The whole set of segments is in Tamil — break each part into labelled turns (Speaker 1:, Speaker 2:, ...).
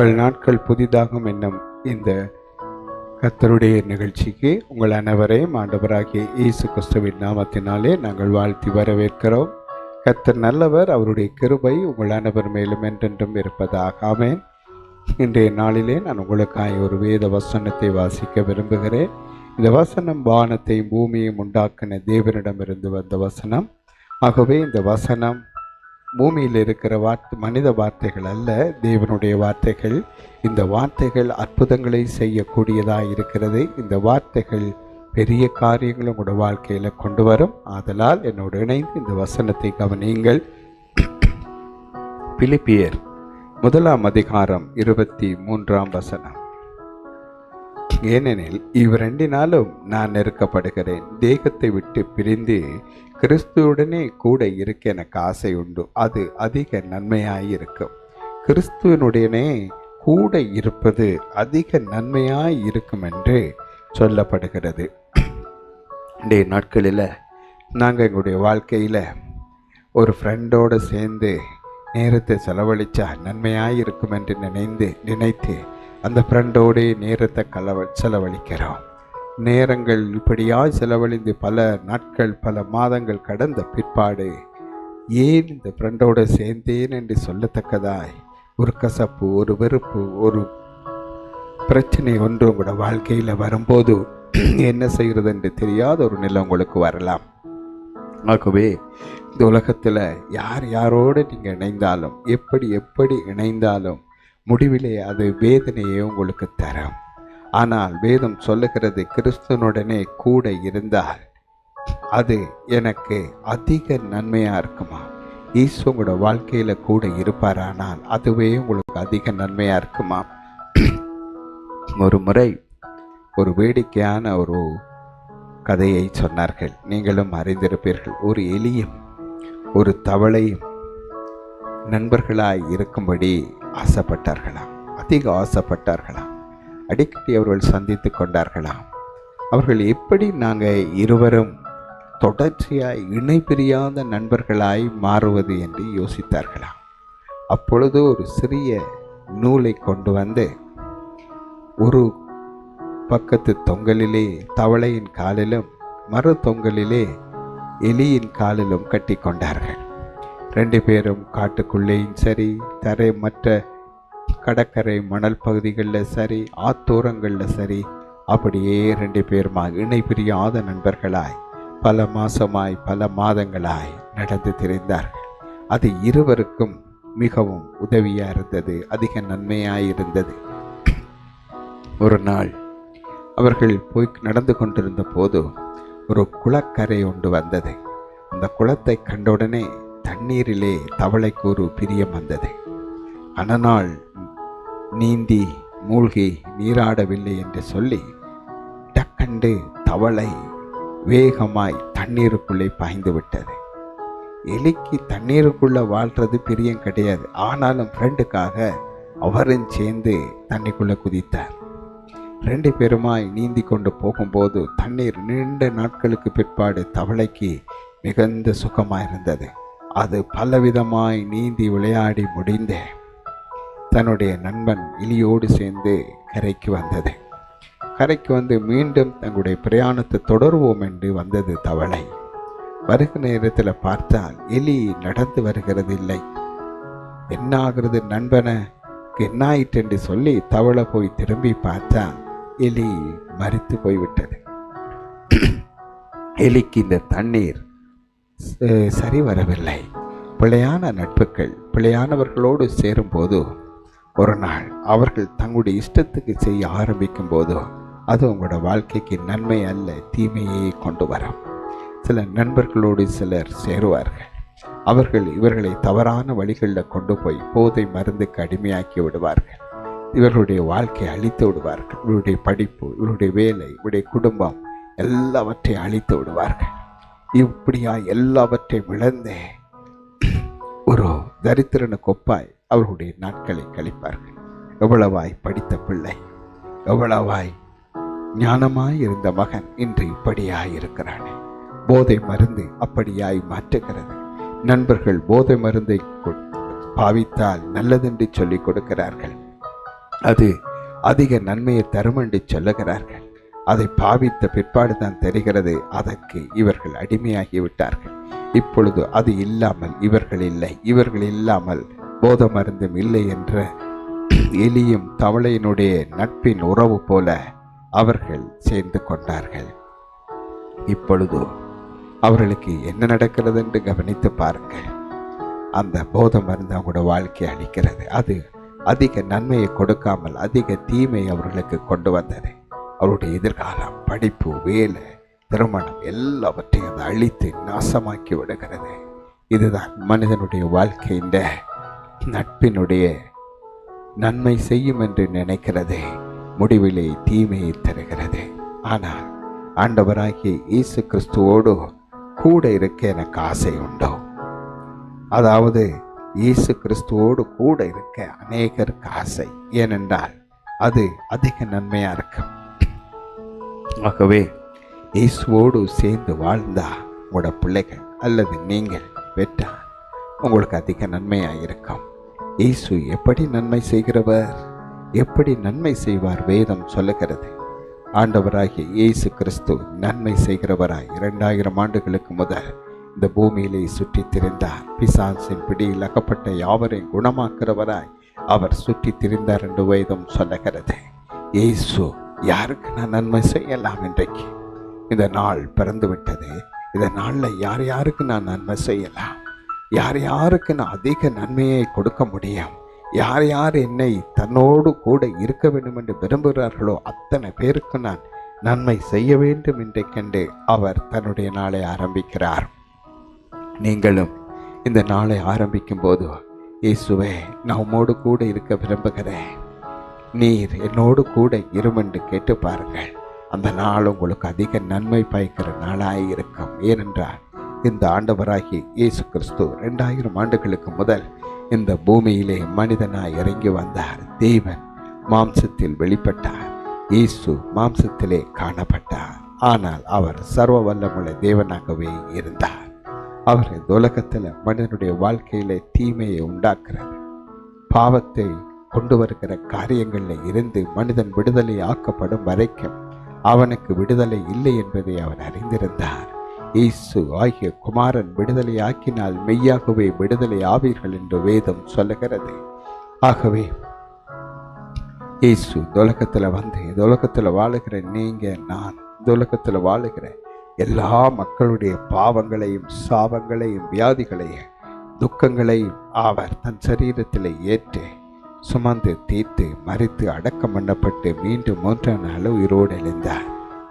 Speaker 1: உங்கள் நாட்கள் புதிதாகும் என்னும் இந்த கர்த்தருடைய நிகழ்ச்சிக்கு உங்கள் அனைவரையும் ஆண்டவராகிய இயேசு கிறிஸ்துவின் நாமத்தினாலே நாங்கள் வாழ்த்தி வரவேற்கிறோம். கர்த்தர் நல்லவர் அவருடைய கிருபை உங்கள் அனைவர் மேலும் என்றென்றும் இருப்பதாக. ஆமேன். இன்றைய நாளிலே நான் உங்களுக்காக ஒரு வேத வசனத்தை வாசிக்க விரும்புகிறேன். இந்த வசனம் வானத்தையும் பூமியையும் உண்டாக்கின தேவனிடமிருந்து வந்த வசனம். ஆகவே இந்த வசனம் பூமியில் இருக்கிற வார்த்தை மனித வார்த்தைகள் அல்ல தேவனுடைய வார்த்தைகள். இந்த வார்த்தைகள் அற்புதங்களை செய்யக்கூடியதாக இருக்கிறது. இந்த வார்த்தைகள் பெரிய காரியங்கள் உங்களோட வாழ்க்கையில் கொண்டு வரும். ஆதலால் என்னோடு இணைந்து இந்த வசனத்தை கவனியுங்கள். பிலிப்பியர் முதலாம் அதிகாரம் இருபத்தி மூன்றாம் வசனம். ஏனெனில் இவ்விரண்டினாலும் நான் நெருக்கப்படுகிறேன். தேகத்தை விட்டு பிரிந்து கிறிஸ்துவுடனே கூட இருக்க எனக்கு ஆசை உண்டு அது அதிக நன்மையாயிருக்கும். கிறிஸ்துவனுடனே கூட இருப்பது அதிக நன்மையாய் இருக்கும் என்று சொல்லப்படுகிறது. இன்றைய நாட்களில் நாங்கள் எங்களுடைய வாழ்க்கையில் ஒரு ஃப்ரெண்டோடு சேர்ந்து நேரத்தை செலவழித்தா நன்மையாக இருக்கும் என்று நினைந்து நினைத்து அந்த ஃப்ரெண்டோடே நேரத்தை கலவ செலவழிக்கிறோம். நேரங்கள் இப்படியாய் செலவழிந்து பல நாட்கள் பல மாதங்கள் கடந்த பிற்பாடு ஏன் இந்த ஃப்ரெண்டோடு சேர்ந்தேன் என்று சொல்லத்தக்கதாய்? ஒரு கசப்பு ஒரு வெறுப்பு ஒரு பிரச்சனை ஒன்று உங்களோட வாழ்க்கையில் வரும்போது என்ன செய்கிறது என்று தெரியாத ஒரு நிலை உங்களுக்கு வரலாம். ஆகவே இந்த உலகத்தில் யார் யாரோடு நீங்கள் இணைந்தாலும் எப்படி எப்படி இணைந்தாலும் முடிவிலே அது வேதனையை உங்களுக்கு தரும். ஆனால் வேதம் சொல்லுகிறது கிறிஸ்துவனுடனே கூட இருந்தால் அது எனக்கு அதிக நன்மையாக இருக்குமா? ஈசு உங்களோட வாழ்க்கையில் கூட இருப்பாரானால் அதுவே உங்களுக்கு அதிக நன்மையாக இருக்குமா? ஒரு முறை ஒரு வேடிக்கையான ஒரு கதையை சொன்னார்கள். நீங்களும் அறிந்திருப்பீர்கள். ஒரு எலியும் ஒரு தவளையும் நண்பர்களாய் இருக்கும்படி ஆசைப்பட்டார்களாம். அதிக ஆசைப்பட்டார்களாம். அடிக்கடி அவர்கள் சந்தித்து கொண்டார்களாம். அவர்கள் எப்படி நாங்கள் இருவரும் தொடர்ச்சியாய் இணை பிரியாத நண்பர்களாய் மாறுவது என்று யோசித்தார்களாம். அப்பொழுது ஒரு சிறிய நூலை கொண்டு வந்து ஒரு பக்கத்து தொங்கலிலே தவளையின் காலிலும் மறு தொங்கலிலே எலியின் காலிலும் கட்டி கொண்டார்கள். ரெண்டு பேரும் காட்டுக்குள்ளேயும் சரி தரை மற்ற கடற்கரை மணல் பகுதிகளில் சரி ஆத்தோரங்களில் சரி அப்படியே ரெண்டு பேருமா இணை பிரியாத நண்பர்களாய் பல மாசமாய் பல மாதங்களாய் நடந்து திரிந்தார்கள். அது இருவருக்கும் மிகவும் உதவியாக இருந்தது அதிக நன்மையாக இருந்தது. ஒரு நாள் அவர்கள் போய் நடந்து கொண்டிருந்த போது ஒரு குளக்கரை ஒன்று வந்தது. அந்த குளத்தை கண்டவுடனே தண்ணீரிலே தவளைக்கூறு பிரியம் வந்தது. அனநாள் நீந்தி மூழ்கி நீராடவில்லை என்று சொல்லி டக்கண்டு தவளை வேகமாய் தண்ணீருக்குள்ளே பாய்ந்து விட்டது. எலிக்கு தண்ணீருக்குள்ளே வாழ்றது பிரியம் கிடையாது. ஆனாலும் ஃப்ரெண்டுக்காக அவரும் சேர்ந்து தண்ணிக்குள்ளே குதித்தார். ரெண்டு பேருமாய் நீந்தி கொண்டு போகும்போது தண்ணீர் நீண்ட நாட்களுக்கு பிற்பாடு தவளைக்கு மிகுந்த சுகமாக இருந்தது அது பலவிதமாய் நீந்தி விளையாடி முடிந்தேன் தன்னுடைய நண்பன் எலியோடு சேர்ந்து கரைக்கு வந்தது. கரைக்கு வந்து மீண்டும் தங்களுடைய பிரயாணத்தை தொடருவோம் என்று வந்தது தவளை. வருகிற நேரத்தில் பார்த்தால் எலி நடந்து வருகிறது இல்லை என்ன ஆகிறது நண்பனை? என்ன ஆயிற்று என்று சொல்லி தவளை போய் திரும்பி பார்த்தால் எலி மறித்து போய்விட்டது. எலிக்கு இந்த தண்ணீர் சரி வரவில்லை. பிழையான நட்புகள் பிழையானவர்களோடு சேரும்போது ஒரு நாள் அவர்கள் தங்களுடைய இஷ்டத்துக்கு செய்ய ஆரம்பிக்கும் போது அது உங்களோட வாழ்க்கைக்கு நன்மை அல்ல தீமையை கொண்டு வரும். சில நண்பர்களோடு சிலர் சேருவார்கள். அவர்கள் இவர்களை தவறான வழிகளில் கொண்டு போய் போதை மருந்துக்கு அடிமையாக்கி விடுவார்கள். இவர்களுடைய வாழ்க்கையை அழித்து விடுவார்கள். இவருடைய படிப்பு இவருடைய வேலை இவருடைய குடும்பம் எல்லாவற்றையும் அழித்து விடுவார்கள். இப்படியா எல்லாவற்றையும் இழந்தே ஒரு தரித்திரன ஒப்பாய் அவர்களுடைய நாட்களை கழிப்பார்கள். எவ்வளவாய் படித்த பிள்ளை எவ்வளவாய் ஞானமாய் இருந்த மகன் இன்று இப்படியாய் இருக்கிறானே. போதை மருந்து அப்படியாய் மாற்றுகிறது. நண்பர்கள் போதை மருந்தை பாவித்தால் நல்லதென்று சொல்லிக் கொடுக்கிறார்கள். அது அதிக நன்மையை தரும் என்று சொல்லுகிறார்கள். அதை பாவித்த பிற்பாடு தான் தெரிகிறது அதற்கு இவர்கள் அடிமையாகி விட்டார்கள் இப்பொழுது அது இல்லாமல் இவர்கள் இல்லை இவர்கள் இல்லாமல் போத மருந்தும் இல்லை என்ற எலியும் தவளையினுடைய நட்பின் உறவு போல அவர்கள் சேர்ந்து கொண்டார்கள். இப்பொழுது அவர்களுக்கு என்ன நடக்கிறது என்று கவனித்து பாருங்கள். அந்த போத மருந்து அவங்களோட வாழ்க்கையை அளிக்கிறது அது அதிக நன்மையை கொடுக்காமல் அதிக தீமை அவர்களுக்கு கொண்டு வந்தது. அவருடைய எதிர்காலம் படிப்பு வேலை திருமணம் எல்லாவற்றையும் அதை அழித்து நாசமாக்கி விடுகிறது. இதுதான் மனிதனுடைய வாழ்க்கையின் நட்பினுடைய நன்மை செய்யும் என்று நினைக்கிறது முடிவிலே தீமையை தருகிறது. ஆனால் ஆண்டவராகிய இயேசு கிறிஸ்துவோடு கூட இருக்க எனக்கு ஆசை உண்டோ? அதாவது இயேசு கிறிஸ்துவோடு கூட இருக்க அநேகருக்கு ஆசை. ஏனென்றால் அது அதிக நன்மையாக இருக்கும். ஆகவே இயேசுவோடு சேர்ந்து வாழ்ந்தா உங்களோட பிள்ளைகள் அல்லது நீங்கள் பெற்றால் உங்களுக்கு அதிக நன்மையாக இருக்கும். இயேசு எப்படி நன்மை செய்கிறவர்? எப்படி நன்மை செய்வார் வேதம் சொல்லுகிறது. ஆண்டவராகிய இயேசு கிறிஸ்து நன்மை செய்கிறவராய் இரண்டாயிரம் ஆண்டுகளுக்கு முதல் இந்த பூமியிலே சுற்றித் திரிந்தார். பிசாசின் பிடியில் அகப்பட்ட யாவரையும் குணமாக்குறவராய் அவர் சுற்றித் திரிந்தார் என்று வேதம் சொல்லுகிறது. இயேசு யாருக்கு நான் நன்மை செய்யலாம் இன்றைக்கு? இந்த நாள் பிறந்து விட்டது இந்த நாளில் யார் யாருக்கு நான் நன்மை செய்யலாம்? யார் யாருக்கு நான் அதிக நன்மையை கொடுக்க முடியும்? யார் யார் என்னை தன்னோடு கூட இருக்க வேண்டும் என்று விரும்புகிறார்களோ அத்தனை பேருக்கு நான் நன்மை செய்ய வேண்டும் என்று கண்டு அவர் தன்னுடைய நாளை ஆரம்பிக்கிறார். நீங்களும் இந்த நாளை ஆரம்பிக்கும் போது இயேசுவே நான் உம்மோடு கூட இருக்க விரும்புகிறேன். நீர் என்னோடு கூட இருமென்று கேட்டு பாருங்கள். அந்த நாள் உங்களுக்கு அதிக நன்மை பயக்கிற நாளாக இருக்கும். ஏனென்றால் இந்த ஆண்டவராகி இயேசு கிறிஸ்து ரெண்டாயிரம் ஆண்டுகளுக்கு முதல் இந்த பூமியிலே மனிதனாய் இறங்கி வந்தார். தேவன் மாம்சத்தில் வெளிப்பட்டார். இயேசு மாம்சத்திலே காணப்பட்டார். ஆனால் அவர் சர்வ வல்லமுள்ள தேவனாகவே இருந்தார். அவர் இந்த உலகத்தில் மனிதனுடைய வாழ்க்கையில தீமையை உண்டாக்குறது பாவத்தை கொண்டு வருகிற காரியங்களில் இருந்து மனிதன் விடுதலை ஆக்கப்படும் வரைக்கும் அவனுக்கு விடுதலை இல்லை என்பதை அவர் அறிந்திருந்தார். இயேசு ஆகிய குமாரன் விடுதலை ஆக்கினால் மெய்யாகவே விடுதலை ஆவீர்கள் என்று வேதம் சொல்லுகிறது. ஆகவே இயேசு துலகத்தில் வந்து துலகத்தில் வாழுகிற நீங்கள் நான் துலகத்தில் வாழுகிற எல்லா மக்களுடைய பாவங்களையும் சாபங்களையும் வியாதிகளையும் துக்கங்களையும் அவர் தன் சரீரத்தில் ஏற்று சுமந்து தீர்த்து மறித்து அடக்கம் பண்ணப்பட்டு மீண்டும் மூன்றாம் நாள் உயிரோடு எழுந்தார்.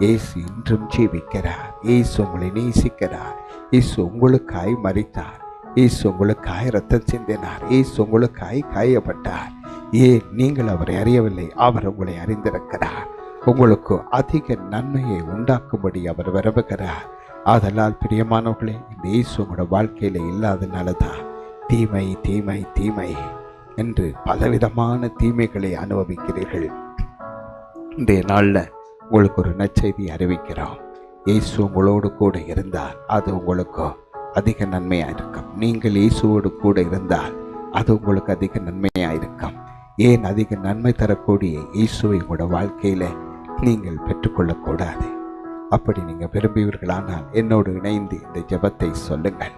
Speaker 1: இயேசு இன்றும் ஜீவிக்கிறார். இயேசு உங்களை நேசிக்கிறார். இயேசு உங்களுக்காய் மறித்தார் இயேசு உங்களுக்காய் ரத்தம் சிந்தினார். இயேசு உங்களுக்காய் காயப்பட்டார். ஏன்? நீங்கள் அவரை அறியவில்லை. அவர் உங்களை அறிந்திருக்கிறார். உங்களுக்கு அதிக நன்மையை உண்டாக்கும்படி அவர் விரும்புகிறார். ஆதலால் பிரியமானவர்களே இந்த இயேசு உங்களோட வாழ்க்கையில் இல்லாதனால தான் தீமை தீமை தீமை என்று பலவிதமான தீமைகளை அனுபவிக்கிறீர்கள். இன்றைய நாளில் உங்களுக்கு ஒரு நற்செய்தி அறிவிக்கிறோம். இயேசு உங்களோடு கூட இருந்தால் அது உங்களுக்கு அதிக நன்மையாக இருக்கும். நீங்கள் இயேசுவோடு கூட இருந்தால் அது உங்களுக்கு அதிக நன்மையாக இருக்கும். ஏன் அதிக நன்மை தரக்கூடிய இயேசுவை உங்களோட வாழ்க்கையில் நீங்கள் பெற்றுக்கொள்ளக்கூடாது அப்படி நீங்கள் விரும்புவீர்களானால் என்னோடு இணைந்து இந்த ஜெபத்தை சொல்லுங்கள்.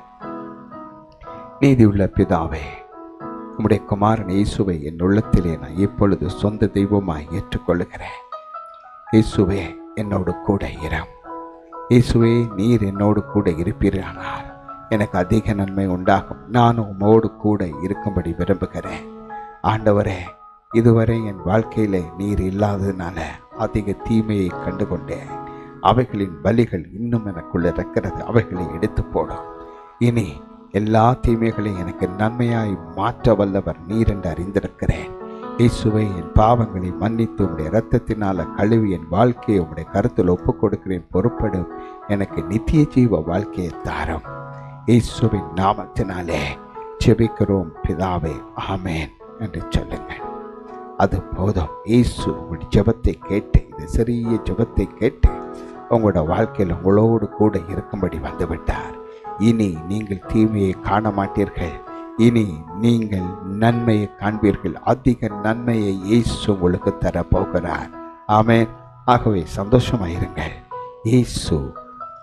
Speaker 1: நீதியுள்ள பிதாவே உம்முடைய குமாரன் இயேசுவை என் உள்ளத்திலே நான் இப்பொழுது சொந்த தெய்வமாய் ஏற்றுக்கொள்ளுகிறேன். இயேசுவே என்னோடு கூட இரம் இயேசுவே நீர் என்னோடு கூட இருப்பீரானால் எனக்கு அதிக நன்மை உண்டாகும். நானும் உமோடு கூட இருக்கும்படி விரும்புகிறேன். ஆண்டவரே இதுவரை என் வாழ்க்கையில் நீர் இல்லாததுனால அதிக தீமையை கண்டு கொண்டேன் அவைகளின் பலிகள் இன்னும் எனக்குள்ள இருக்கிறது. அவைகளை எடுத்து போடும் இனி எல்லா தீமைகளையும் எனக்கு நன்மையாய் மாற்ற வல்லவர் நீர் என்று அறிந்திருக்கிறேன். இயேசுவை என் பாவங்களை மன்னித்து உடைய ரத்தத்தினால் கழுவி என் வாழ்க்கையை உங்களுடைய கருத்தில் ஒப்புக் கொடுக்கிறேன் பொறுப்படும். எனக்கு நித்திய ஜீவ வாழ்க்கையை தாரம். இயேசுவின் நாமத்தினாலே செபிக்கிறோம் பிதாவே ஆமேன் என்று சொல்லுங்கள். அது போதும். இயேசு உங்களுடைய ஜெபத்தை கேட்டு இந்த சிறிய ஜபத்தை கேட்டு உங்களோட வாழ்க்கையில் உங்களோடு கூட இருக்கும்படி வந்துவிட்டார். இனி நீங்கள் தீமையை காண மாட்டீர்கள். இனி நீங்கள் நன்மையை காண்பீர்கள். அதிக நன்மையை இயேசு உங்களுக்கு தரப்போகிறார். ஆமேன். ஆகவே சந்தோஷமாயிருங்கள் இயேசு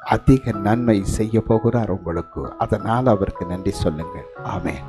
Speaker 1: அதிக நன்மை செய்ய போகிறார் உங்களுக்கு. அதனால் அவருக்கு நன்றி சொல்லுங்கள். ஆமேன்.